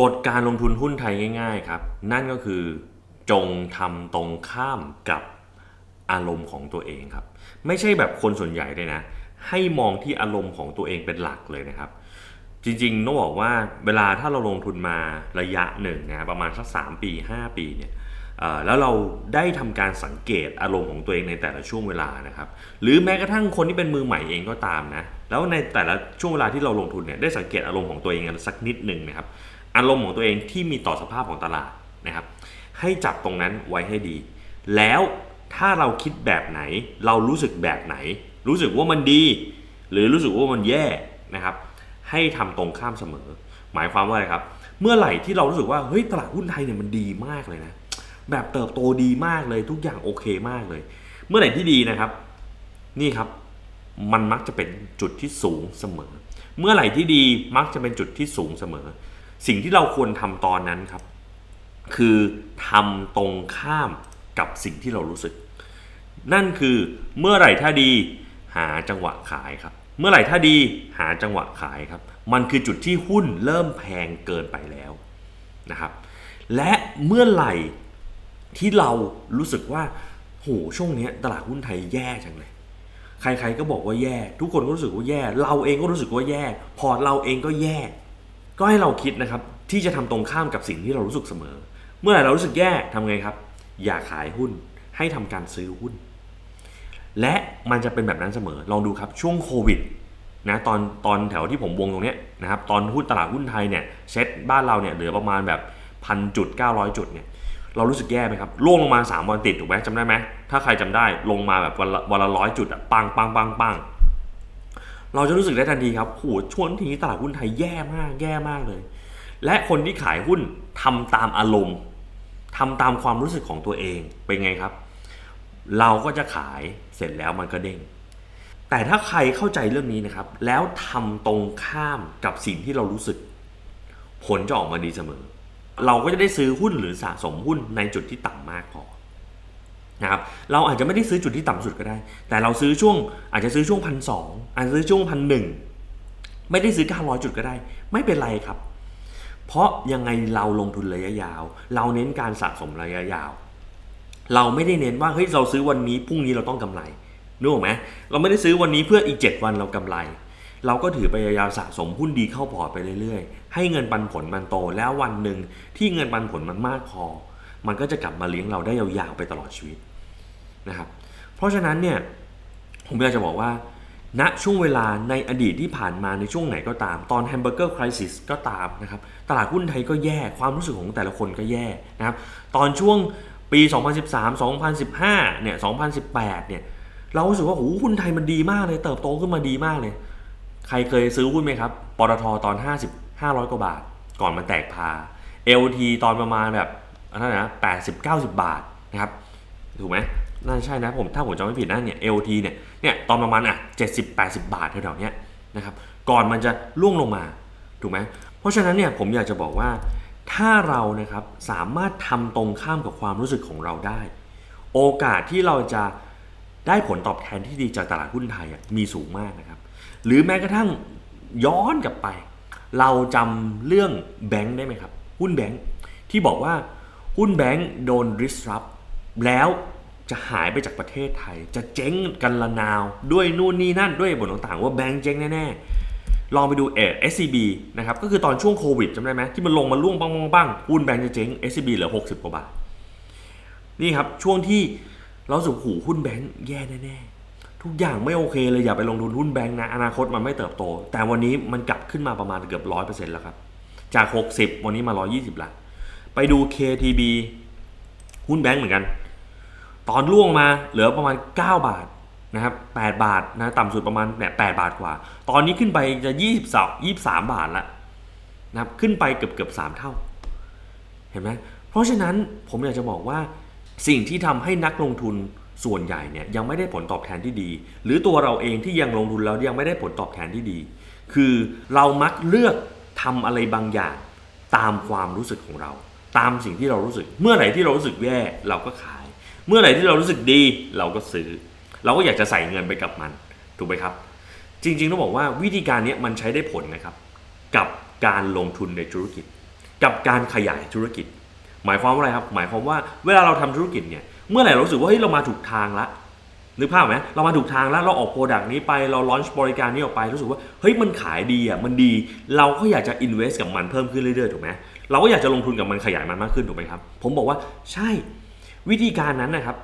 กฎการลงทุนหุ้นไทยง่าย ๆ ครับ นั่นก็คือจงทำตรงข้ามกับอารมณ์ของตัวเองครับ ไม่ใช่แบบคนส่วนใหญ่เลยนะ ให้มองที่อารมณ์ของตัวเองเป็นหลักเลยนะครับ จริงๆต้องบอกว่าเวลาถ้าเราลงทุนมาระยะหนึ่งนะประมาณสัก3ปี 5 ปีเนี่ยแล้วเราได้ทำการสังเกตอารมณ์ของตัวเองในแต่ละช่วงเวลานะครับ หรือแม้กระทั่งคนที่เป็นมือใหม่เองก็ตามนะ แล้วในแต่ละช่วงเวลาที่เราลงทุนเนี่ยได้สังเกตอารมณ์ของตัวเองกันสักนิดหนึ่งนะครับ อารมณ์ของตัวเองที่มีต่อสภาพของตลาดนะครับ ให้จับตรงนั้นไว้ให้ดี แล้วถ้าเราคิดแบบไหน เรารู้สึกแบบไหน รู้สึกว่ามันดี หรือรู้สึกว่ามันแย่นะครับ ให้ทำตรงข้ามเสมอ หมายความว่าอะไรครับ เมื่อไหร่ที่เรารู้สึกว่าเฮ้ยตลาดหุ้นไทยเนี่ยมันดีมากเลยนะแบบเติบโตดีมากเลยทุกอย่างโอเคมากเลย เมื่อไหร่ที่ดีนะครับ นี่ครับมันมักจะเป็นจุดที่สูงเสมอ เมื่อไหร่ที่ดีมักจะเป็นจุดที่สูงเสมอ สิ่งที่เราควรทำตอนนั้นครับ คือทำตรงข้ามกับสิ่งที่เรารู้สึก นั่นคือเมื่อไหร่ถ้าดีหาจังหวะขายครับ เมื่อไหร่ถ้าดีหาจังหวะขายครับ มันคือจุดที่หุ้นเริ่มแพงเกินไปแล้วนะครับ และเมื่อไหร่ที่เรารู้สึกว่าโหช่วงนี้ตลาดหุ้นไทยแย่จังเลย ใครๆก็บอกว่าแย่ ทุกคนก็รู้สึกว่าแย่ เราเองก็รู้สึกว่าแย่ พอร์ตเราเองก็แย่ ก็ให้เราคิดนะครับที่จะทำตรงข้ามกับสิ่งที่เรารู้สึกเสมอ เมื่อไหร่เรารู้สึกแย่ทำไงครับ อย่าขายหุ้นให้ทำการซื้อหุ้น และมันจะเป็นแบบนั้นเสมอ ลองดูครับช่วงโควิดนะตอนตอนแถวที่ผมวงตรงนี้นะครับตอนหุ้นตลาดหุ้นไทยเนี่ยเซ็ตบ้านเราเนี่ยเหลือประมาณแบบพันจุดเก้าร้อยจุดเนี่ยเรารู้สึกแย่ไหมครับล่วงลงมา 3 วันติดถูกไหมจำได้ไหมถ้าใครจำได้ลงมาแบบวันละวันละร้อยจุดอะปังปังปังปัง เราจะรู้สึกได้ทันทีครับโหช่วงทีนี้ตลาดหุ้นไทยแย่มาก แย่มากเลย และคนที่ขายหุ้นทำตามอารมณ์ทำตามความรู้สึกของตัวเองเป็นไงครับ เราก็จะขายเสร็จแล้วมันก็เด้ง แต่ถ้าใครเข้าใจเรื่องนี้นะครับ แล้วทำตรงข้ามกับสิ่งที่เรารู้สึก ผลจะออกมาดีเสมอ เราก็จะได้ซื้อหุ้นหรือสะสมหุ้นในจุดที่ต่ำมากพอ นะครับเราอาจจะไม่ได้ซื้อจุดที่ต่ำสุดก็ได้ แต่เราซื้อช่วงอาจจะซื้อช่วงพันสองอาจจะซื้อช่วงพันหนึ่งไม่ได้ซื้อ 900 จุดก็ได้ ไม่เป็นไรครับ เพราะยังไงเราลงทุนระยะยาว เราเน้นการสะสมระยะยาว เราไม่ได้เน้นว่าเฮ้ยเราซื้อวันนี้พรุ่งนี้เราต้องกำไรนึกออกไหมเราไม่ได้ซื้อวันนี้เพื่ออีก 7 วันเรากำไร เราก็ถือไปยาวๆสะสมหุ้นดีเข้าพอร์ตไปเรื่อยๆ ให้เงินปันผลมันโตแล้ววันหนึ่งที่เงินปันผลมันมากพอ มันก็จะกลับมาเลี้ยงเราได้ยาวๆไปตลอดชีวิต นะครับ เพราะฉะนั้นเนี่ยผมอยากจะบอกว่าณช่วงเวลาในอดีตที่ผ่านมาในช่วงไหนก็ตาม ตอนแฮมเบอร์เกอร์คริสิสก็ตามนะครับ ตลาดหุ้นไทยก็แย่ความรู้สึกของแต่ละคนก็แย่นะครับ ตอนช่วงปี 2013 2015 เนี่ย 2018 เนี่ย เรารู้สึกว่าโอ้โหหุ้นไทยมันดีมากเลย เติบโตขึ้นมาดีมากเลย ใครเคยซื้อหุ้นไหมครับ ปตทตอน 50 500 กว่าบาท ก่อนมันแตกพา LT ตอนประมาณแบบอะไรนะ80 90 บาทนะครับ ถูกไหม น่าใช่นะผมถ้าผมจำไม่ผิดนะเนี่ย LT เนี่ยเนี่ยตอนประมาณอะ70 80 บาทแถวๆเนี้ยนะครับก่อนมันจะล่วงลงมาถูกไหมเพราะฉะนั้นเนี่ยผมอยากจะบอกว่าถ้าเรานะครับสามารถทำตรงข้ามกับความรู้สึกของเราได้ โอกาสที่เราจะได้ผลตอบแทนที่ดีจากตลาดหุ้นไทยมีสูงมากนะครับ หรือแม้กระทั่งย้อนกลับไป เราจำเรื่องแบงค์ได้ไหมครับ หุ้นแบงค์ที่บอกว่าหุ้นแบงค์โดน disrupt แล้ว จะหายไปจากประเทศไทย จะเจ๊งกันละนาวด้วยนู่นนี่นั่นด้วยเหตุผลต่างๆ ว่าแบงค์เจ๊งแน่ๆ ลองไปดูเอ SCB นะครับก็คือตอนช่วงโควิดจำได้ไหมที่มันลงมาล่วงปังปังปังหุ้นแบงค์จะเจ๊ง SCB เหลือ60กว่าบาทนี่ครับช่วงที่เราสูหูหุ้นแบงค์แย่แน่ๆทุกอย่างไม่โอเคเลยอย่าไปลงทุนหุ้นแบงค์นะอนาคตมันไม่เติบโต แต่วันนี้มันกลับขึ้นมาประมาณเกือบร้อยเปอร์เซ็นต์แล้วครับจาก 60 วันนี้มา 120ละไปดู KTB หุ้นแบงค์เหมือนกัน ตอนล่วงมาเหลือประมาณ 9 บาทนะครับ8บาทนะต่ำสุดประมาณเนี่ย8บาทกว่า ตอนนี้ขึ้นไปจะ 22 23 บาทละนะครับขึ้นไปเกือบเกือบ3เท่า เห็นไหมเพราะฉะนั้นผมอยากจะบอกว่าสิ่งที่ทำให้นักลงทุนส่วนใหญ่เนี่ยยังไม่ได้ผลตอบแทนที่ดี หรือตัวเราเองที่ยังลงทุนแล้วยังไม่ได้ผลตอบแทนที่ดี คือเรามักเลือกทำอะไรบางอย่างตามความรู้สึกของเรา ตามสิ่งที่เรารู้สึก เมื่อไหร่ที่เรารู้สึกแย่เราก็ขาย เมื่อไหร่ที่เรารู้สึกดีเราก็ซื้อ เราก็อยากจะใส่เงินไปกับมัน ถูกไหมครับ จริงๆต้องบอกว่าวิธีการนี้มันใช้ได้ผลนะครับ กับการลงทุนในธุรกิจ กับการขยายธุรกิจ หมายความว่าอะไรครับ หมายความว่าเวลาเราทำธุรกิจเนี่ยเมื่อไหร่เรารู้สึกว่าเฮ้ยเรามาถูกทางละนึกภาพไหมเรามาถูกทางแล้วเราออกโปรดักต์นี้ไปเราลอนช์บริการนี้ออกไปรู้สึกว่าเฮ้ยมันขายดีอะมันดี เราก็อยากจะอินเวสต์กับมันเพิ่มขึ้นเรื่อยๆถูกไหมเราก็อยากจะลงทุนกับมันขยายมันมากขึ้นถูกไหมครับ ผมบอกว่าใช่ วิธีการนั้นนะครับ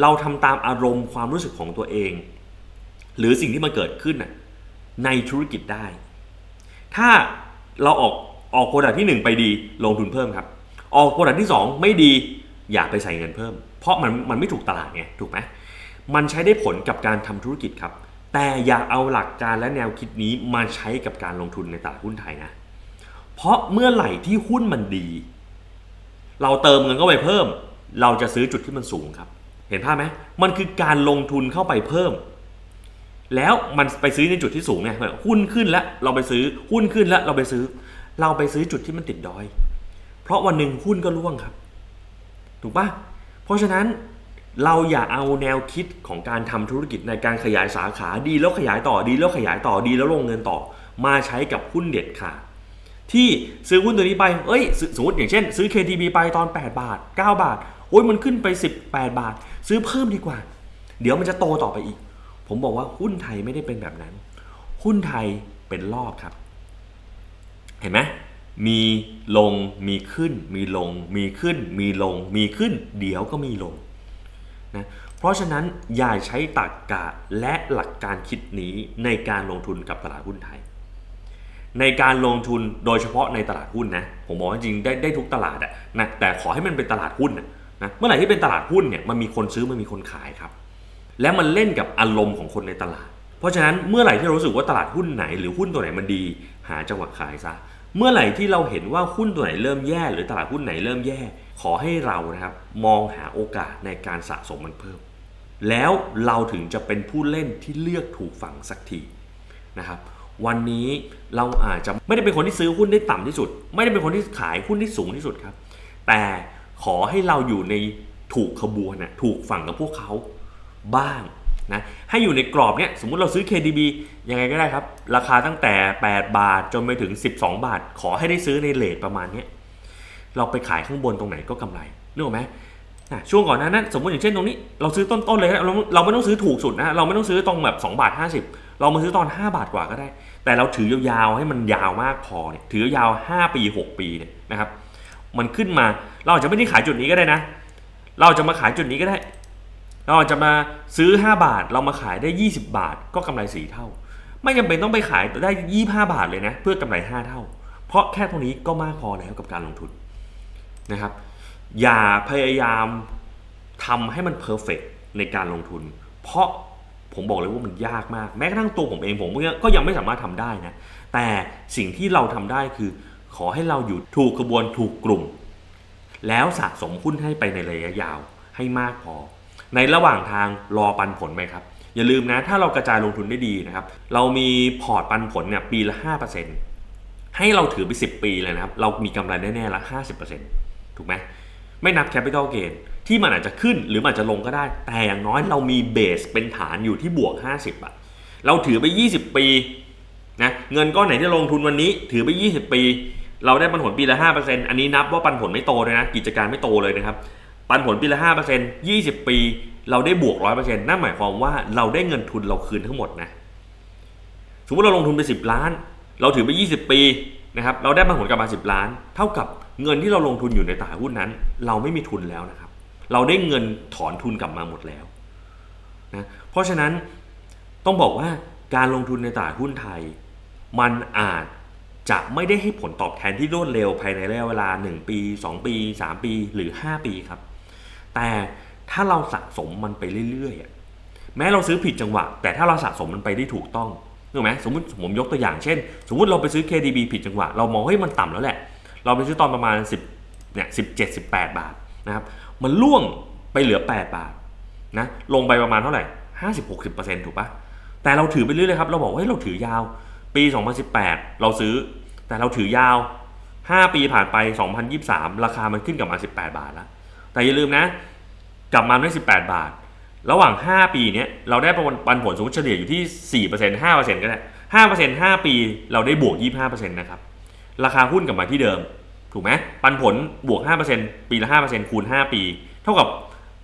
เราทำตามอารมณ์ความรู้สึกของตัวเอง หรือสิ่งที่มันเกิดขึ้นในธุรกิจได้ ถ้าเราออกออกโปรดักที่1ไปดีลงทุนเพิ่มครับ ออกโปรดักที่ 2 ไม่ดีอย่าไปใส่เงินเพิ่ม เพราะมันมันไม่ถูกตลาดไงถูกไหมมันใช้ได้ผลกับการทำธุรกิจครับ แต่อย่าเอาหลักการและแนวคิดนี้มาใช้กับการลงทุนในตลาดหุ้นไทยนะ เพราะเมื่อไหร่ที่หุ้นมันดี เราเติมเงินเข้าไปเพิ่ม เราจะซื้อจุดที่มันสูงครับ เห็นภาพไหมมันคือการลงทุนเข้าไปเพิ่ม แล้วมันไปซื้อในจุดที่สูงไงหุ้นขึ้นแล้วเราไปซื้อหุ้นขึ้นแล้วเราไปซื้อ เราไปซื้อจุดที่มันติดดอย เพราะวันหนึ่งหุ้นก็ร่วงครับ ถูกปะเพราะฉะนั้นเราอย่าเอาแนวคิดของการทำธุรกิจในการขยายสาขาดีแล้วขยายต่อดีแล้วขยายต่อดีแล้วลงเงินต่อ มาใช้กับหุ้นเด็ดขาดที่ซื้อหุ้นตัวนี้ไป เอ้ยสสมมติอย่างเช่น ซื้อ KTB ไปตอน 8 บาท 9 บาท โอ้ยมันขึ้นไป 18 บาท ซื้อเพิ่มดีกว่า เดี๋ยวมันจะโตต่อไปอีก ผมบอกว่าหุ้นไทยไม่ได้เป็นแบบนั้น หุ้นไทยเป็นรอบครับ เห็นไหมมีลงมีขึ้น มีลง มีขึ้น มีลง มีขึ้น เดี๋ยวก็มีลงนะเพราะฉะนั้นอย่าใช้ตรรกกะและหลักการคิดนี้ในการลงทุนกับตลาดหุ้นไทย ในการลงทุนโดยเฉพาะในตลาดหุ้นนะผมบอกว่าจริงได้ได้ทุกตลาดอะนะแต่ขอให้มันเป็นตลาดหุ้นนะ นะเมื่อไหร่ที่เป็นตลาดหุ้นเนี่ยมันมีคนซื้อมันมีคนขายครับ และมันเล่นกับอารมณ์ของคนในตลาด เพราะฉะนั้นเมื่อไหร่ที่เรารู้สึกว่าตลาดหุ้นไหนหรือหุ้นตัวไหนมันดี หาจังหวะขายซะเมื่อไหร่ที่เราเห็นว่าหุ้นตัวไหนเริ่มแย่ หรือตลาดหุ้นไหนเริ่มแย่ ขอให้เรานะครับมองหาโอกาสในการสะสมมันเพิ่ม แล้วเราถึงจะเป็นผู้เล่นที่เลือกถูกฝั่งสักทีนะครับวันนี้เราอาจจะไม่ได้เป็นคนที่ซื้อหุ้นได้ต่ำที่สุด ไม่ได้เป็นคนที่ขายหุ้นที่สูงที่สุดครับ แต่ ขอให้เราอยู่ในถูกขบวนนะถูกฝั่งกับพวกเขาบ้างนะให้อยู่ในกรอบเนี้ยสมมุติเราซื้อ KDB ยังไงก็ได้ครับ ราคาตั้งแต่ 8 บาทจนไปถึง 12 บาท ขอให้ได้ซื้อในเลทประมาณเนี้ยเราไปขายข้างบนตรงไหนก็กำไรนึกออกไหมนะช่วงก่อนนั้นสมมติอย่างเช่นตรงนี้ เราซื้อต้นๆเลยนะเราเราไม่ต้องซื้อถูกสุดนะเราไม่ต้องซื้อตรงแบบ2บาท50 เรามาซื้อตอน 5 บาทกว่าก็ได้ แต่เราถือยาวๆให้มันยาวมากพอเนี่ยถือยาว 5 ปี 6 ปีเนี่ยนะครับ มันขึ้นมา เราอาจจะไม่ได้ขายจุดนี้ก็ได้นะ เราจะมาขายจุดนี้ก็ได้ เราอาจจะมาซื้อ 5 บาท เรามาขายได้ 20 บาท ก็กำไร4เท่า ไม่จำเป็นต้องไปขายได้ 25 บาทเลยนะ เพื่อกำไร 5 เท่า เพราะแค่ตรงนี้ก็มากพอแล้วกับการลงทุนนะครับ อย่าพยายามทำให้มันเพอร์เฟกในการลงทุน เพราะผมบอกเลยว่ามันยากมาก แม้กระทั่งตัวผมเองผมก็ยังไม่สามารถทำได้นะ แต่สิ่งที่เราทำได้คือ ขอให้เราอยู่ถูกกระบวนถูกกลุ่ม แล้วสะสมหุ้นให้ไปในระยะยาวให้มากพอ ในระหว่างทางรอปันผลไหมครับ อย่าลืมนะถ้าเรากระจายลงทุนได้ดีนะครับ เรามีพอร์ตปันผลเนี่ยปีละ 5%ให้เราถือไป 10 ปีเลยนะครับ เรามีกำไรแน่ๆละ 50%ถูกไหมไม่นับแคปิตอลเกนที่มันอาจจะขึ้นหรือมันอาจจะลงก็ได้ แต่อย่างน้อยเรามีเบสเป็นฐานอยู่ที่บวก 50บาทเราถือไป 20 ปีนะเงินก้อนไหนที่ลงทุนวันนี้ถือไป 20 ปี เราได้ปันผลปีละ5%อันนี้นับว่าปันผลไม่โตเลยนะ กิจการไม่โตเลยนะครับ ปันผลปีละ5% 20 ปี เราได้บวก 100%นั่นหมายความว่าเราได้เงินทุนเราคืนทั้งหมดนะสมมติเราลงทุนไป 10 ล้าน เราถือไป 20 ปีนะครับ เราได้ปันผลกลับมา 10 ล้าน เท่ากับเงินที่เราลงทุนอยู่ในตลาดหุ้นนั้น เราไม่มีทุนแล้วนะครับ เราได้เงินถอนทุนกลับมาหมดแล้วนะ เพราะฉะนั้นต้องบอกว่าการลงทุนในตลาดหุ้นไทย มันอาจ จะไม่ได้ให้ผลตอบแทนที่รวดเร็วภายในระยะเวลา 1 ปี 2 ปี 3 ปีหรือ 5 ปีครับ แต่ถ้าเราสะสมมันไปเรื่อยๆอะแม้เราซื้อผิดจังหวะ แต่ถ้าเราสะสมมันไปได้ถูกต้องถูกไหมสมมติผมยกตัวอย่างเช่น สมมติเราไปซื้อ KDB ผิดจังหวะ เรามองเฮ้ยมันต่ำแล้วแหละ เราไปซื้อตอนประมาณ 10เนี่ย17 18บาทนะครับมันล่วงไปเหลือ 8 บาทนะลงไปประมาณเท่าไหร่50-60%ถูกปะแต่เราถือไปเรื่อยๆครับเราบอกว่าเฮ้ยเราถือยาว ปี 2018 เราซื้อ แต่เราถือยาว 5 ปีผ่านไป 2023 ราคามันขึ้นกลับมา 18 บาทแล้ว แต่อย่าลืมนะ กลับมาได้ 18 บาท ระหว่าง 5 ปีเนี้ยเราได้ปันผลสมมติเฉลี่ยอยู่ที่ 4% 5%ก็ได้ 5% 5 ปีเราได้บวก 25%นะครับ ราคาหุ้นกลับมาที่เดิมถถูกไหมปันผลบวก 5%ปีละ 5%คูณ 5 ปี เท่ากับ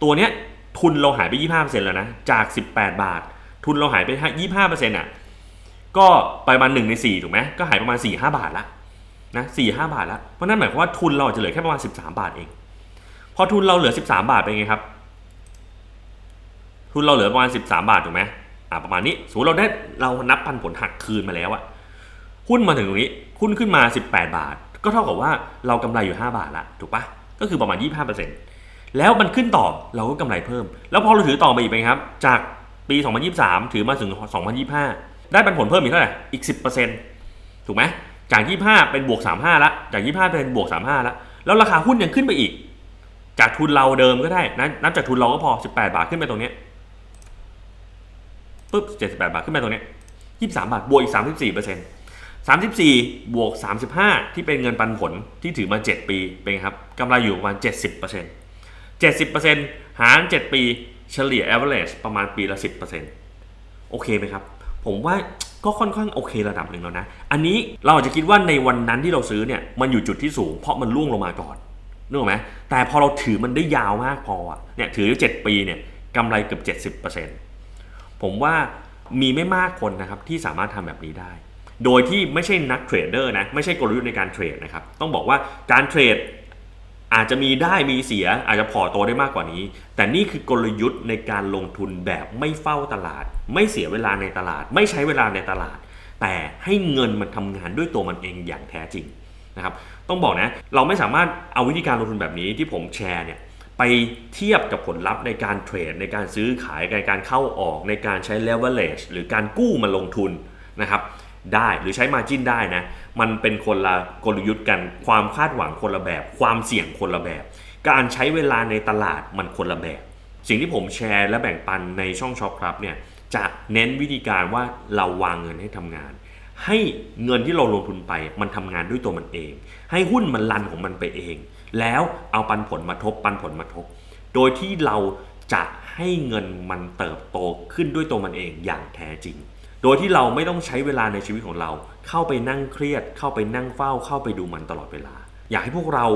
ตัวเนี้ยทุนเราหายไป 25%แล้วนะ จาก 18 บาท ทุนเราหายไป 25%อะ ก็ไปประมาณ1ใน4ถูกไหมก็หายประมาณ4-5บาทละนะ4-5บาทละเพราะนั่นหมายความว่าทุนเราจะเหลือแค่ประมาณ 13 บาทเอง พอทุนเราเหลือ 13 บาทเป็นไงครับ ทุนเราเหลือประมาณ 13 บาทถูกไหมอ่าประมาณนี้สมมติเราได้เรานับปันผลหักคืนมาแล้วอะหุ้นมาถึงตรงนี้หุ้นขึ้นมา 18 บาท ก็เท่ากับว่าเรากำไรอยู่ 5 บาทละถูกปะก็คือประมาณ 25%แล้วมันขึ้นต่อเราก็กำไรเพิ่ม แล้วพอเราถือต่อไปอีกเป็นไงครับ จากปี 2023 ถือมาถึง 2025 ได้ปันผลเพิ่มอีกเท่าไหร่อีก 10%ถูกไหมจาก 25 เป็นบวก 35 ละ จาก 25 เป็นบวก 35 ละ แล้วราคาหุ้นยังขึ้นไปอีก จากทุนเราเดิมก็ได้นะนับจากทุนเราก็พอ 18 บาทขึ้นไปตรงนี้ปุ๊บ 78 บาทขึ้นไปตรงนี้ย23 บาท บวกอีก 34เปอร์เซ็นต์34 บวก 35 ที่เป็นเงินปันผลที่ถือมา 7 ปี เป็นไงครับกำไรอยู่ประมาณ 70เปอร์เซ็นต์70เปอร์เซ็นต์หาร 7 ปี เฉลี่ย average ประมาณปีละ 10เปอร์เซ็นต์โอเคไหมครับ ผมว่าก็ค่อนข้างโอเคระดับหนึ่งแล้วนะ อันนี้เราอาจจะคิดว่าในวันนั้นที่เราซื้อเนี่ยมันอยู่จุดที่สูงเพราะมันล่วงลงมาก่อนนึกออกไหมแต่พอเราถือมันได้ยาวมากพอเนี่ยถือได้7ปีเนี่ยกำไรเกือบ70%ผมว่ามีไม่มากคนนะครับที่สามารถทำแบบนี้ได้ โดยที่ไม่ใช่นักเทรดเดอร์นะไม่ใช่กลยุทธ์ในการเทรดนะครับต้องบอกว่าการเทรด อาจจะมีได้มีเสียอาจจะพอโตได้มากกว่านี้ แต่นี่คือกลยุทธ์ในการลงทุนแบบไม่เฝ้าตลาด ไม่เสียเวลาในตลาด ไม่ใช้เวลาในตลาด แต่ให้เงินมันทำงานด้วยตัวมันเองอย่างแท้จริงนะครับต้องบอกนะเราไม่สามารถเอาวิธีการลงทุนแบบนี้ที่ผมแชร์เนี่ยไปเทียบกับผลลัพธ์ในการเทรดในการซื้อขายในการเข้าออกในการใช้ leverage หรือการกู้มาลงทุนนะครับ ได้หรือใช้ margin ได้นะ มันเป็นคนละกลยุทธ์กัน ความคาดหวังคนละแบบ ความเสี่ยงคนละแบบ การใช้เวลาในตลาดมันคนละแบบ สิ่งที่ผมแชร์และแบ่งปันในช่องช็อปครับเนี่ยจะเน้นวิธีการว่าเราวางเงินให้ทำงาน ให้เงินที่เราลงทุนไปมันทำงานด้วยตัวมันเอง ให้หุ้นมันรันของมันไปเอง แล้วเอาปันผลมาทบปันผลมาทบ โดยที่เราจะให้เงินมันเติบโตขึ้นด้วยตัวมันเองอย่างแท้จริง โดยที่เราไม่ต้องใช้เวลาในชีวิตของเรา เข้าไปนั่งเครียด เข้าไปนั่งเฝ้า เข้าไปดูมันตลอดเวลา อยากให้พวกเรา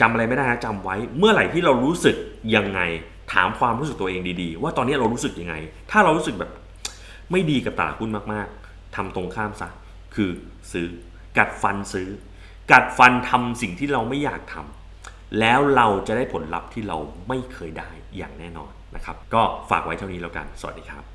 จำอะไรไม่ได้นะจำไว้ เมื่อไหร่ที่เรารู้สึกยังไง ถามความรู้สึกตัวเองดีๆ ว่าตอนนี้เรารู้สึกยังไง ถ้าเรารู้สึกแบบไม่ดีกับตลาดหุ้นมากๆทำตรงข้ามซะคือซื้อ กัดฟันซื้อ กัดฟันทำสิ่งที่เราไม่อยากทำแล้วเราจะได้ผลลัพธ์ที่เราไม่เคยได้อย่างแน่นอนนะครับ ก็ฝากไว้เท่านี้แล้วกัน สวัสดีครับ